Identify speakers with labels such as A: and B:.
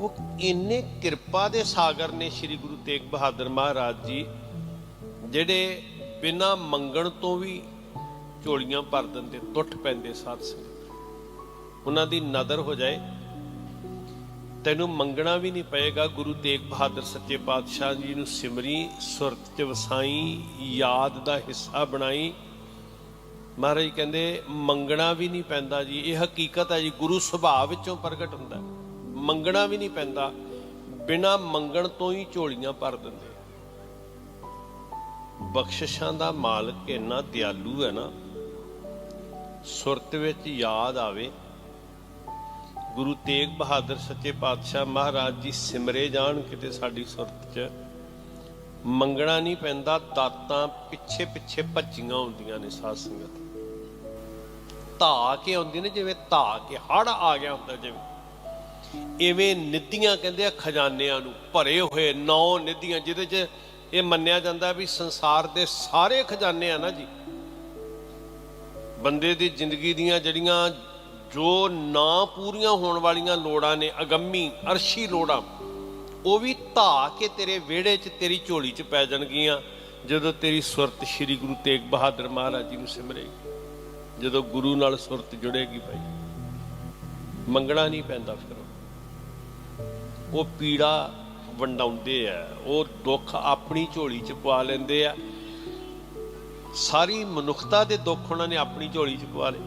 A: ਉਹ ਇੰਨੇ ਕਿਰਪਾ ਦੇ ਸਾਗਰ ਨੇ ਸ੍ਰੀ ਗੁਰੂ ਤੇਗ ਬਹਾਦਰ ਮਹਾਰਾਜ ਜੀ, ਜਿਹੜੇ ਬਿਨਾਂ ਮੰਗਣ ਤੋਂ ਵੀ ਝੋਲੀਆਂ ਭਰ ਦਿੰਦੇ ਟੁੱਟ ਪੈਂਦੇ ਸਾਧ ਸੰਗਤ। ਉਹਨਾਂ ਦੀ ਨਦਰ ਹੋ ਜਾਏ। ਤੈਨੂੰ ਮੰਗਣਾ ਵੀ ਨਹੀਂ ਪਏਗਾ, ਗੁਰੂ ਤੇਗ ਬਹਾਦਰ ਸੱਚੇ ਪਾਤਸ਼ਾਹ ਜੀ ਨੂੰ ਸਿਮਰੀ, ਸੁਰਤ ਚ ਵਸਾਈ, ਯਾਦ ਦਾ ਹਿੱਸਾ ਬਣਾਈ। ਮਹਾਰਾਜ ਕਹਿੰਦੇ, ਮੰਗਣਾ ਵੀ ਨਹੀਂ ਪੈਂਦਾ ਜੀ। ਇਹ ਹਕੀਕਤ ਹੈ ਜੀ, ਗੁਰੂ ਸੁਭਾਅ ਵਿੱਚੋਂ ਪ੍ਰਗਟ ਹੁੰਦਾ ਹੈ। ਮੰਗਣਾ ਵੀ ਨਹੀਂ ਪੈਂਦਾ, ਬਿਨਾ ਮੰਗਣ ਤੋਂ ਹੀ ਝੋਲੀਆਂ ਭਰ ਦਿੰਦੇ ਬਖਸ਼ਿਸ਼ਾਂ ਦਾ ਮਾਲਕ ਇੰਨਾ ਦਿਆਲੂ ਹੈ ਨਾ, ਸੁਰਤ ਵਿੱਚ ਯਾਦ ਆਵੇ। ਗੁਰੂ ਤੇਗ ਬਹਾਦਰ ਸੱਚੇ ਪਾਤਸ਼ਾਹ ਮਹਾਰਾਜ ਜੀ ਸਿਮਰੇ ਜਾਣ ਕਿਤੇ ਸਾਡੀ ਸੁਰਤ 'ਚ। ਮੰਗਣਾ ਨਹੀਂ ਪੈਂਦਾ, ਦਾਤਾਂ ਪਿੱਛੇ ਪਿੱਛੇ ਭੱਜੀਆਂ ਹੁੰਦੀਆਂ ਨੇ ਸਾਧ ਸੰਗਤ। ਧਾ ਕੇ ਆਉਂਦੀ ਨੇ, ਜਿਵੇਂ ਧਾ ਕੇ ਹੜ ਆ ਗਿਆ ਹੁੰਦਾ ਜਿਵੇਂ। ਇਵੇਂ ਨਿਧੀਆਂ ਕਹਿੰਦੇ ਆ ਖਜ਼ਾਨਿਆਂ ਨੂੰ, ਭਰੇ ਹੋਏ ਨੌ ਨਿਧੀਆਂ, ਜਿਹਦੇ 'ਚ ਇਹ ਮੰਨਿਆ ਜਾਂਦਾ ਵੀ ਸੰਸਾਰ ਦੇ ਸਾਰੇ ਖਜ਼ਾਨੇ ਆ ਨਾ ਜੀ ਬੰਦੇ ਦੀ ਜ਼ਿੰਦਗੀ ਦੀਆਂ ਜਿਹੜੀਆਂ ਜੋ ਨਾ ਪੂਰੀਆਂ ਹੋਣ ਵਾਲੀਆਂ ਲੋੜਾਂ ਨੇ, ਅਗੰਮੀ, ਅਰਸ਼ੀ ਲੋੜਾਂ, ਉਹ ਵੀ ਧਾ ਕੇ ਤੇਰੇ ਵਿਹੜੇ 'ਚ, ਤੇਰੀ ਝੋਲੀ 'ਚ ਪੈ ਜਾਣਗੀਆਂ, ਜਦੋਂ ਤੇਰੀ ਸੁਰਤ ਸ੍ਰੀ ਗੁਰੂ ਤੇਗ ਬਹਾਦਰ ਮਹਾਰਾਜ ਜੀ ਨੂੰ ਸਿਮਰੇਗੀ ਜਦੋਂ ਗੁਰੂ ਨਾਲ ਸੁਰਤ ਜੁੜੇਗੀ ਭਾਈ, ਮੰਗਣਾ ਨਹੀਂ ਪੈਂਦਾ ਫਿਰ ਉਹ। ਉਹ ਪੀੜਾ ਵੰਡਾਉਂਦੇ ਆ, ਉਹ ਦੁੱਖ ਆਪਣੀ ਝੋਲੀ 'ਚ ਪਵਾ ਲੈਂਦੇ ਆ। ਸਾਰੀ ਮਨੁੱਖਤਾ ਦੇ ਦੁੱਖ ਉਹਨਾਂ ਨੇ ਆਪਣੀ ਝੋਲੀ 'ਚ ਪਵਾ ਲਏ।